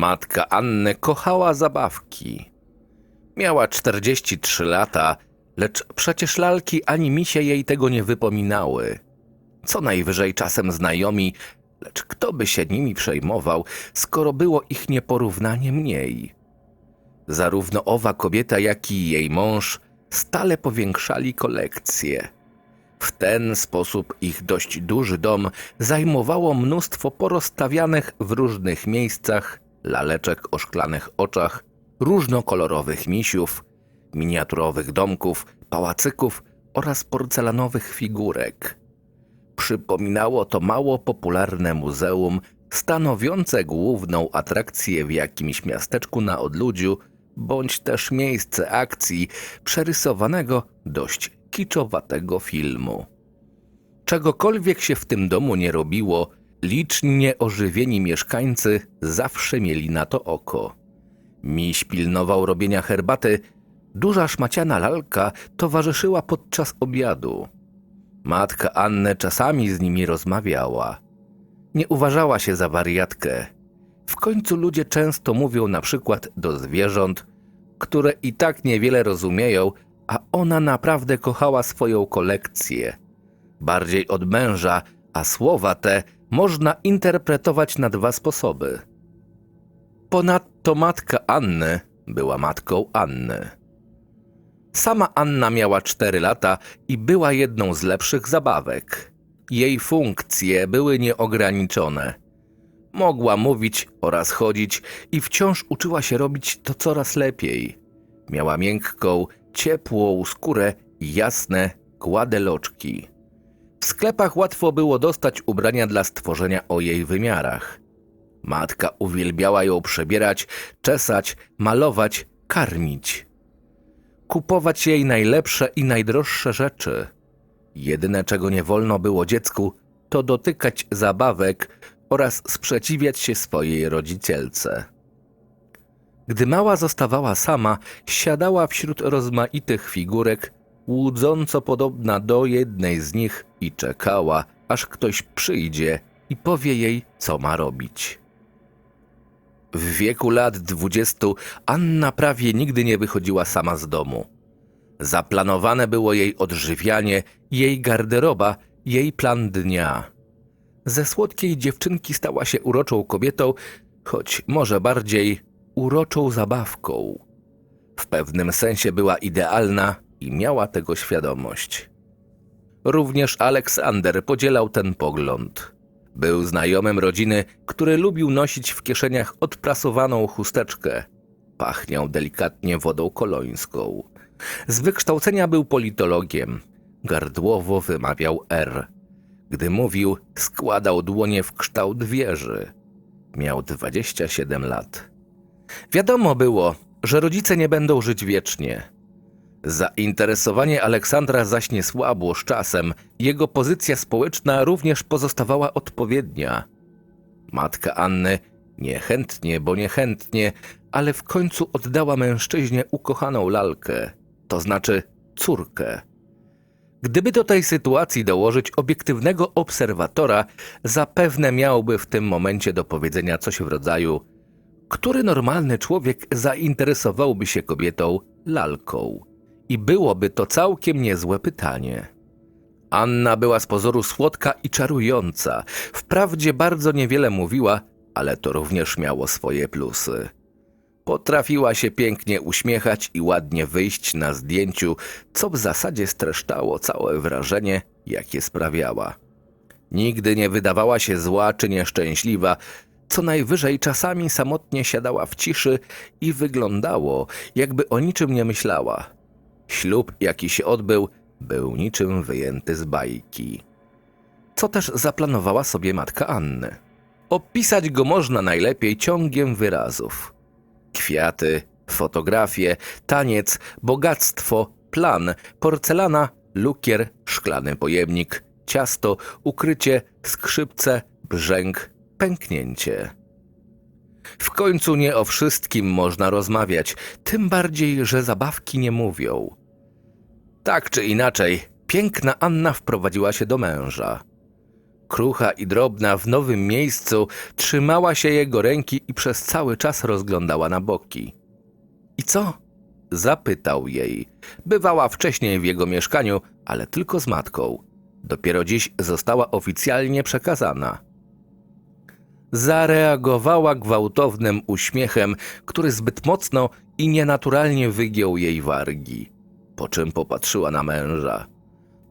Matka Anny kochała zabawki. Miała 43 lata, lecz przecież lalki ani misie jej tego nie wypominały. Co najwyżej czasem znajomi, lecz kto by się nimi przejmował, skoro było ich nieporównanie mniej. Zarówno owa kobieta, jak i jej mąż stale powiększali kolekcje. W ten sposób ich dość duży dom zajmowało mnóstwo porozstawianych w różnych miejscach laleczek o szklanych oczach, różnokolorowych misiów, miniaturowych domków, pałacyków oraz porcelanowych figurek. Przypominało to mało popularne muzeum, stanowiące główną atrakcję w jakimś miasteczku na odludziu, bądź też miejsce akcji przerysowanego dość kiczowatego filmu. Czegokolwiek się w tym domu nie robiło, licznie ożywieni mieszkańcy zawsze mieli na to oko. Miś pilnował robienia herbaty, duża szmaciana lalka towarzyszyła podczas obiadu. Matka Anny czasami z nimi rozmawiała. Nie uważała się za wariatkę. W końcu ludzie często mówią na przykład do zwierząt, które i tak niewiele rozumieją, a ona naprawdę kochała swoją kolekcję. Bardziej od męża, a słowa te można interpretować na dwa sposoby. Ponadto matka Anny była matką Anny. Sama Anna miała cztery lata i była jedną z lepszych zabawek. Jej funkcje były nieograniczone. Mogła mówić oraz chodzić i wciąż uczyła się robić to coraz lepiej. Miała miękką, ciepłą skórę i jasne, głade loczki. W sklepach łatwo było dostać ubrania dla stworzenia o jej wymiarach. Matka uwielbiała ją przebierać, czesać, malować, karmić. Kupować jej najlepsze i najdroższe rzeczy. Jedyne, czego nie wolno było dziecku, to dotykać zabawek oraz sprzeciwiać się swojej rodzicielce. Gdy mała zostawała sama, siadała wśród rozmaitych figurek, łudząco podobna do jednej z nich i czekała, aż ktoś przyjdzie i powie jej, co ma robić. W wieku lat dwudziestu Anna prawie nigdy nie wychodziła sama z domu. Zaplanowane było jej odżywianie, jej garderoba, jej plan dnia. Ze słodkiej dziewczynki stała się uroczą kobietą, choć może bardziej uroczą zabawką. W pewnym sensie była idealna i miała tego świadomość. Również Aleksander podzielał ten pogląd. Był znajomym rodziny, który lubił nosić w kieszeniach odprasowaną chusteczkę. Pachniał delikatnie wodą kolońską. Z wykształcenia był politologiem. Gardłowo wymawiał R. Gdy mówił, składał dłonie w kształt wieży. Miał 27 lat. Wiadomo było, że rodzice nie będą żyć wiecznie. Zainteresowanie Aleksandra zaś nie słabło z czasem, jego pozycja społeczna również pozostawała odpowiednia. Matka Anny niechętnie, bo niechętnie, ale w końcu oddała mężczyźnie ukochaną lalkę, to znaczy córkę. Gdyby do tej sytuacji dołożyć obiektywnego obserwatora, zapewne miałby w tym momencie do powiedzenia coś w rodzaju: Który normalny człowiek zainteresowałby się kobietą lalką? I byłoby to całkiem niezłe pytanie. Anna była z pozoru słodka i czarująca. Wprawdzie bardzo niewiele mówiła, ale to również miało swoje plusy. Potrafiła się pięknie uśmiechać i ładnie wyjść na zdjęciu, co w zasadzie streszczało całe wrażenie, jakie sprawiała. Nigdy nie wydawała się zła czy nieszczęśliwa, co najwyżej czasami samotnie siadała w ciszy i wyglądało, jakby o niczym nie myślała. Ślub, jaki się odbył, był niczym wyjęty z bajki. Co też zaplanowała sobie matka Anny. Opisać go można najlepiej ciągiem wyrazów. Kwiaty, fotografie, taniec, bogactwo, plan, porcelana, lukier, szklany pojemnik, ciasto, ukrycie, skrzypce, brzęk, pęknięcie. W końcu nie o wszystkim można rozmawiać, tym bardziej, że zabawki nie mówią. Tak czy inaczej, piękna Anna wprowadziła się do męża. Krucha i drobna w nowym miejscu trzymała się jego ręki i przez cały czas rozglądała na boki. I co? Zapytał jej. Bywała wcześniej w jego mieszkaniu, ale tylko z matką. Dopiero dziś została oficjalnie przekazana. Zareagowała gwałtownym uśmiechem, który zbyt mocno i nienaturalnie wygiął jej wargi, po czym popatrzyła na męża.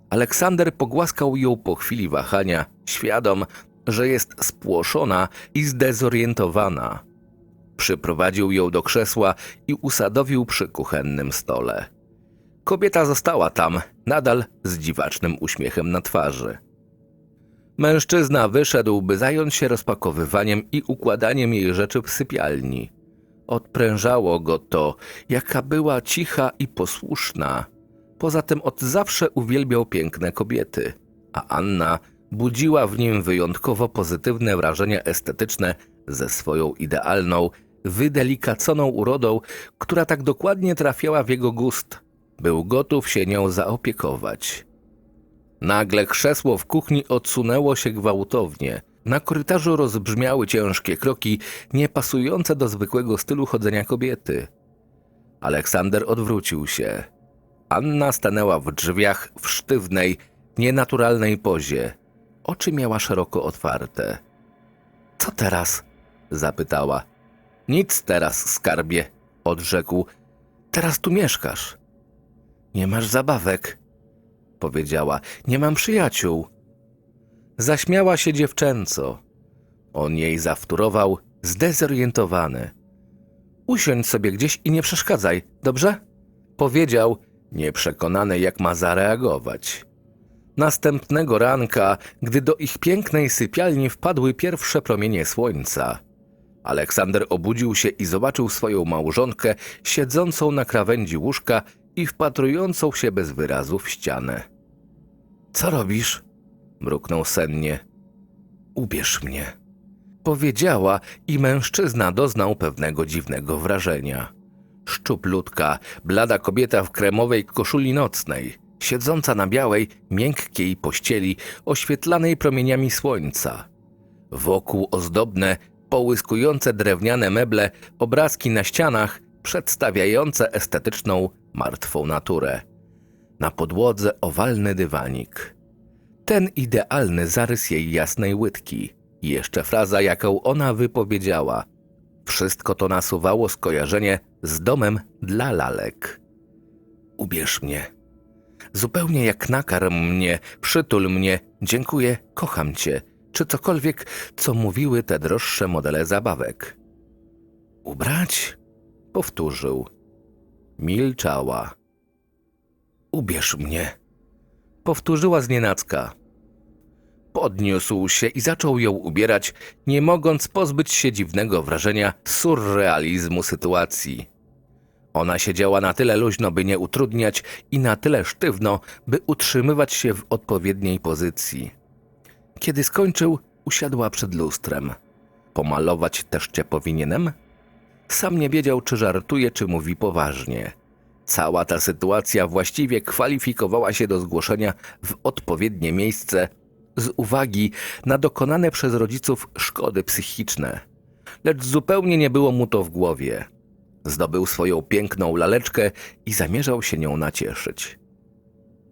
Aleksander pogłaskał ją po chwili wahania, świadom, że jest spłoszona i zdezorientowana. Przyprowadził ją do krzesła i usadowił przy kuchennym stole. Kobieta została tam, nadal z dziwacznym uśmiechem na twarzy. Mężczyzna wyszedł, by zająć się rozpakowywaniem i układaniem jej rzeczy w sypialni. Odprężało go to, jaka była cicha i posłuszna. Poza tym od zawsze uwielbiał piękne kobiety, a Anna budziła w nim wyjątkowo pozytywne wrażenia estetyczne ze swoją idealną, wydelicaconą urodą, która tak dokładnie trafiała w jego gust. Był gotów się nią zaopiekować. Nagle krzesło w kuchni odsunęło się gwałtownie. Na korytarzu rozbrzmiały ciężkie kroki, niepasujące do zwykłego stylu chodzenia kobiety. Aleksander odwrócił się. Anna stanęła w drzwiach w sztywnej, nienaturalnej pozie. Oczy miała szeroko otwarte. Co teraz? zapytała. Nic teraz, skarbie, odrzekł. Teraz tu mieszkasz. Nie masz zabawek, powiedziała. Nie mam przyjaciół. Zaśmiała się dziewczęco. On jej zawtórował, zdezorientowany. Usiądź sobie gdzieś i nie przeszkadzaj, dobrze? Powiedział, nieprzekonany jak ma zareagować. Następnego ranka, gdy do ich pięknej sypialni wpadły pierwsze promienie słońca, Aleksander obudził się i zobaczył swoją małżonkę siedzącą na krawędzi łóżka i wpatrującą się bez wyrazu w ścianę. Co robisz? Mruknął sennie. Ubierz mnie. Powiedziała i mężczyzna doznał pewnego dziwnego wrażenia. Szczuplutka, blada kobieta w kremowej koszuli nocnej, siedząca na białej, miękkiej pościeli, oświetlanej promieniami słońca. Wokół ozdobne, połyskujące drewniane meble, obrazki na ścianach, przedstawiające estetyczną, martwą naturę. Na podłodze owalny dywanik. Ten idealny zarys jej jasnej łydki. I jeszcze fraza, jaką ona wypowiedziała. Wszystko to nasuwało skojarzenie z domem dla lalek. Ubierz mnie. Zupełnie jak nakarm mnie, przytul mnie, dziękuję, kocham cię, czy cokolwiek, co mówiły te droższe modele zabawek. Ubrać? Powtórzył. Milczała. Ubierz mnie. Powtórzyła znienacka. Podniósł się i zaczął ją ubierać, nie mogąc pozbyć się dziwnego wrażenia surrealizmu sytuacji. Ona siedziała na tyle luźno, by nie utrudniać, i na tyle sztywno, by utrzymywać się w odpowiedniej pozycji. Kiedy skończył, usiadła przed lustrem. Pomalować też cię powinienem? Sam nie wiedział, czy żartuje, czy mówi poważnie. Cała ta sytuacja właściwie kwalifikowała się do zgłoszenia w odpowiednie miejsce z uwagi na dokonane przez rodziców szkody psychiczne. Lecz zupełnie nie było mu to w głowie. Zdobył swoją piękną laleczkę i zamierzał się nią nacieszyć.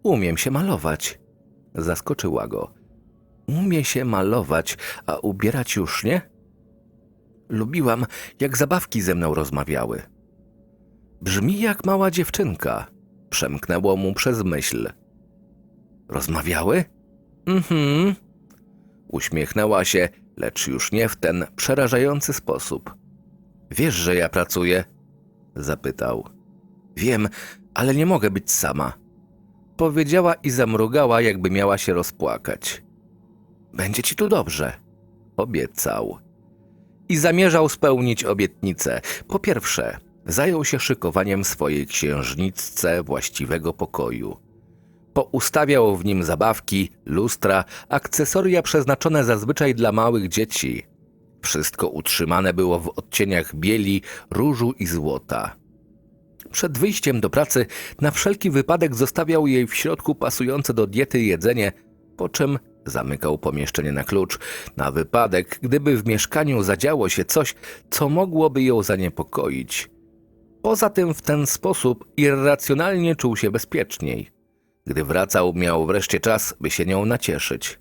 Umiem się malować. Zaskoczyła go. Umie się malować, a ubierać już nie? Lubiłam, jak zabawki ze mną rozmawiały. Brzmi jak mała dziewczynka. Przemknęło mu przez myśl. Rozmawiały? Mhm. Uśmiechnęła się, lecz już nie w ten przerażający sposób. Wiesz, że ja pracuję? Zapytał. Wiem, ale nie mogę być sama. Powiedziała i zamrugała, jakby miała się rozpłakać. Będzie ci tu dobrze. Obiecał. I zamierzał spełnić obietnicę. Po pierwsze, zajął się szykowaniem swojej księżniczce właściwego pokoju. Poustawiał w nim zabawki, lustra, akcesoria przeznaczone zazwyczaj dla małych dzieci. Wszystko utrzymane było w odcieniach bieli, różu i złota. Przed wyjściem do pracy na wszelki wypadek zostawiał jej w środku pasujące do diety jedzenie, po czym Zamykał pomieszczenie na klucz, na wypadek, gdyby w mieszkaniu zadziało się coś, co mogłoby ją zaniepokoić. Poza tym w ten sposób irracjonalnie czuł się bezpieczniej. Gdy wracał, miał wreszcie czas, by się nią nacieszyć.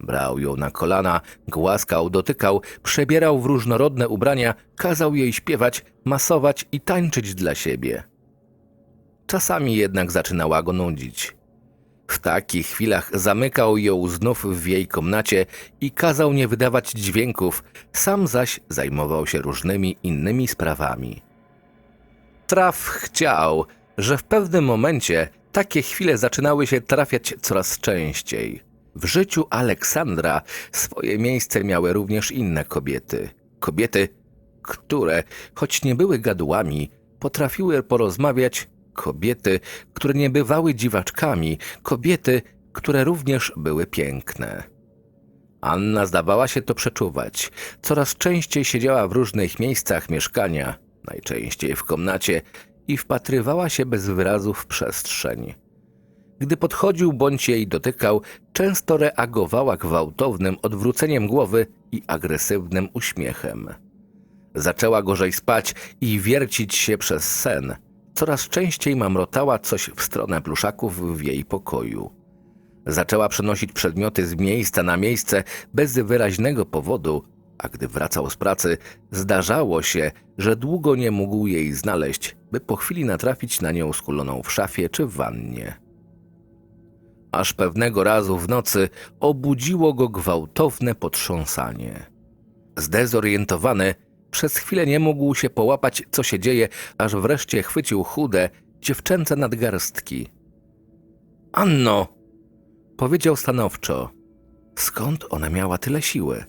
Brał ją na kolana, głaskał, dotykał, przebierał w różnorodne ubrania, kazał jej śpiewać, masować i tańczyć dla siebie. Czasami jednak zaczynała go nudzić. W takich chwilach zamykał ją znów w jej komnacie i kazał nie wydawać dźwięków, sam zaś zajmował się różnymi innymi sprawami. Traf chciał, że w pewnym momencie takie chwile zaczynały się trafiać coraz częściej. W życiu Aleksandra swoje miejsce miały również inne kobiety. Kobiety, które, choć nie były gadułami, potrafiły porozmawiać, kobiety, które nie bywały dziwaczkami, kobiety, które również były piękne. Anna zdawała się to przeczuwać. Coraz częściej siedziała w różnych miejscach mieszkania, najczęściej w komnacie, i wpatrywała się bez wyrazu w przestrzeń. Gdy podchodził bądź jej dotykał, często reagowała gwałtownym odwróceniem głowy i agresywnym uśmiechem. Zaczęła gorzej spać i wiercić się przez sen. Coraz częściej mamrotała coś w stronę pluszaków w jej pokoju. Zaczęła przenosić przedmioty z miejsca na miejsce bez wyraźnego powodu, a gdy wracał z pracy, zdarzało się, że długo nie mógł jej znaleźć, by po chwili natrafić na nią skuloną w szafie czy w wannie. Aż pewnego razu w nocy obudziło go gwałtowne potrząsanie. Zdezorientowany, przez chwilę nie mógł się połapać, co się dzieje, aż wreszcie chwycił chude, dziewczęce nadgarstki. Anno! powiedział stanowczo. Skąd ona miała tyle siły?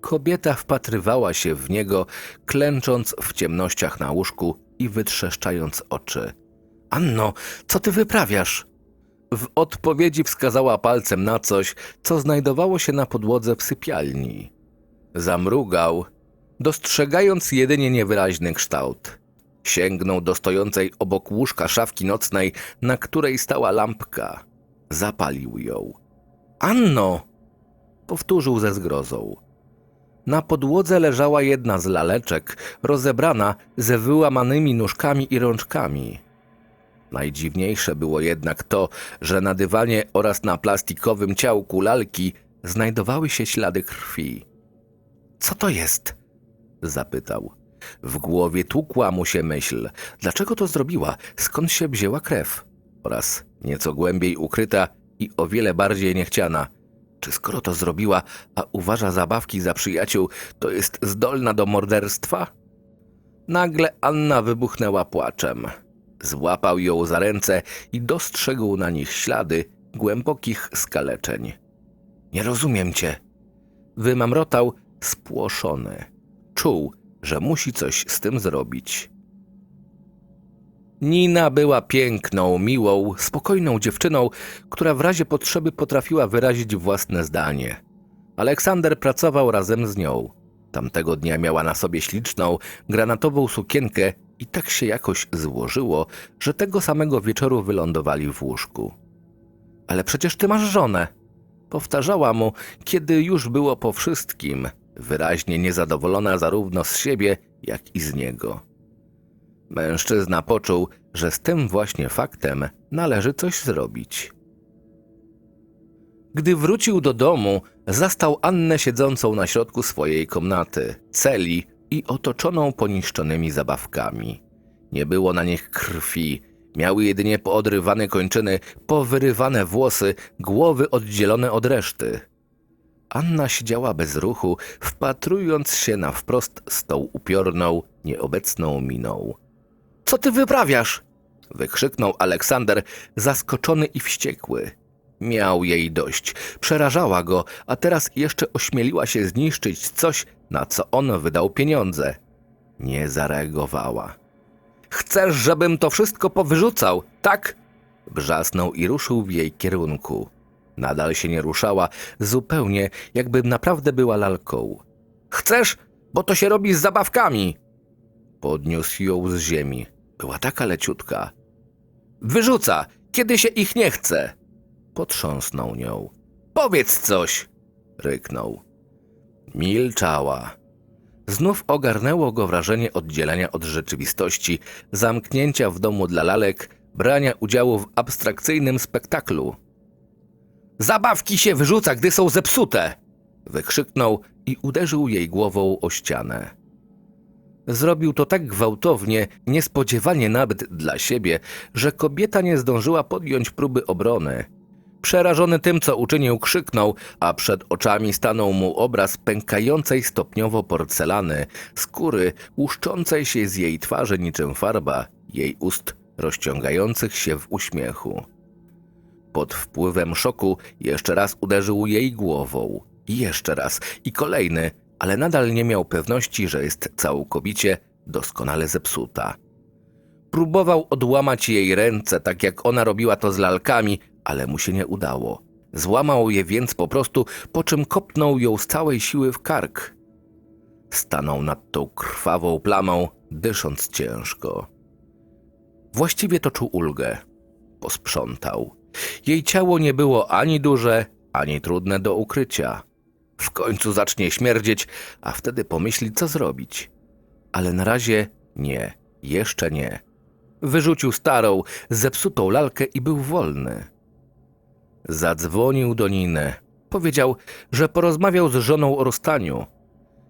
Kobieta wpatrywała się w niego, klęcząc w ciemnościach na łóżku i wytrzeszczając oczy. Anno, co ty wyprawiasz? W odpowiedzi wskazała palcem na coś, co znajdowało się na podłodze w sypialni. Zamrugał, dostrzegając jedynie niewyraźny kształt. Sięgnął do stojącej obok łóżka szafki nocnej, na której stała lampka. Zapalił ją. Anno! powtórzył ze zgrozą. Na podłodze leżała jedna z laleczek, rozebrana ze wyłamanymi nóżkami i rączkami. Najdziwniejsze było jednak to, że na dywanie oraz na plastikowym ciałku lalki znajdowały się ślady krwi. Co to jest? zapytał. W głowie tłukła mu się myśl, dlaczego to zrobiła, skąd się wzięła krew, oraz nieco głębiej ukryta i o wiele bardziej niechciana. Czy skoro to zrobiła, a uważa zabawki za przyjaciół, to jest zdolna do morderstwa? Nagle Anna wybuchnęła płaczem. Złapał ją za ręce i dostrzegł na nich ślady głębokich skaleczeń. Nie rozumiem cię. Wymamrotał spłoszony. Czuł, że musi coś z tym zrobić. Nina była piękną, miłą, spokojną dziewczyną, która w razie potrzeby potrafiła wyrazić własne zdanie. Aleksander pracował razem z nią. Tamtego dnia miała na sobie śliczną, granatową sukienkę i tak się jakoś złożyło, że tego samego wieczoru wylądowali w łóżku. Ale przecież ty masz żonę, powtarzała mu, kiedy już było po wszystkim, wyraźnie niezadowolona zarówno z siebie, jak i z niego. Mężczyzna poczuł, że z tym właśnie faktem należy coś zrobić. Gdy wrócił do domu, zastał Annę siedzącą na środku swojej komnaty, celi i otoczoną poniszczonymi zabawkami. Nie było na nich krwi, miały jedynie poodrywane kończyny, powyrywane włosy, głowy oddzielone od reszty. Anna siedziała bez ruchu, wpatrując się na wprost z tą upiorną, nieobecną miną. Co ty wyprawiasz? wykrzyknął Aleksander, zaskoczony i wściekły. Miał jej dość, przerażała go, a teraz jeszcze ośmieliła się zniszczyć coś, na co on wydał pieniądze. Nie zareagowała. Chcesz, żebym to wszystko powyrzucał, tak? Brzasnął i ruszył w jej kierunku. Nadal się nie ruszała, zupełnie jakby naprawdę była lalką. Chcesz, bo to się robi z zabawkami. Podniósł ją z ziemi. Była taka leciutka. Wyrzuca, kiedy się ich nie chce. Potrząsnął nią. Powiedz coś! ryknął. Milczała. Znów ogarnęło go wrażenie oddzielenia od rzeczywistości, zamknięcia w domu dla lalek, brania udziału w abstrakcyjnym spektaklu. Zabawki się wyrzuca, gdy są zepsute! wykrzyknął i uderzył jej głową o ścianę. Zrobił to tak gwałtownie, niespodziewanie nawet dla siebie, że kobieta nie zdążyła podjąć próby obrony. Przerażony tym, co uczynił, krzyknął, a przed oczami stanął mu obraz pękającej stopniowo porcelany, skóry łuszczącej się z jej twarzy niczym farba, jej ust rozciągających się w uśmiechu. Pod wpływem szoku jeszcze raz uderzył jej głową. Jeszcze raz. I kolejny, ale nadal nie miał pewności, że jest całkowicie, doskonale zepsuta. Próbował odłamać jej ręce, tak jak ona robiła to z lalkami, ale mu się nie udało. Złamał je więc po prostu, po czym kopnął ją z całej siły w kark. Stanął nad tą krwawą plamą, dysząc ciężko. Właściwie to czuł ulgę. Posprzątał. Jej ciało nie było ani duże, ani trudne do ukrycia. W końcu zacznie śmierdzieć, a wtedy pomyśli, co zrobić. Ale na razie nie, jeszcze nie. Wyrzucił starą, zepsutą lalkę i był wolny. Zadzwonił do Niny. Powiedział, że porozmawiał z żoną o rozstaniu.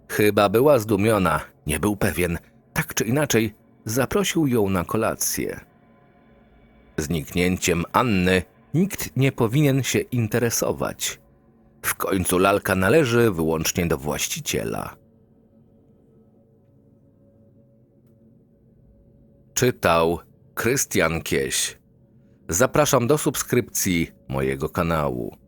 Chyba była zdumiona, nie był pewien. Tak czy inaczej, zaprosił ją na kolację. Zniknięciem Anny nikt nie powinien się interesować. W końcu lalka należy wyłącznie do właściciela. Czytał Krystian Kieś. Zapraszam do subskrypcji mojego kanału.